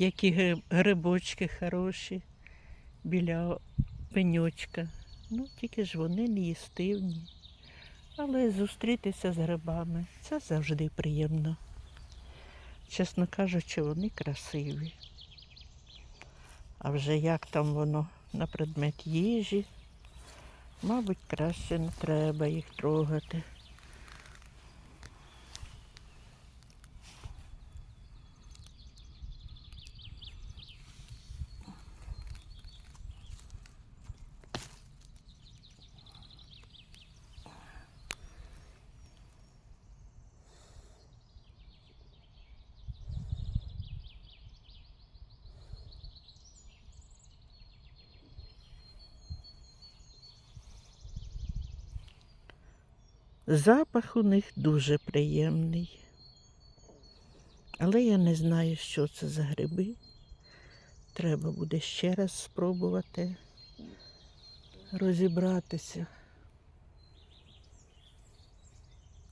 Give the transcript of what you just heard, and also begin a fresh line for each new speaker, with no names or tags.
які грибочки хороші біля пеньочка. Ну, тільки ж вони не їстивні. Але зустрітися з грибами це завжди приємно. Чесно кажучи, вони красиві. А вже як там воно на предмет їжі, мабуть, краще не треба їх трогати. Запах у них дуже приємний. Але я не знаю, що це за гриби. Треба буде ще раз спробувати розібратися.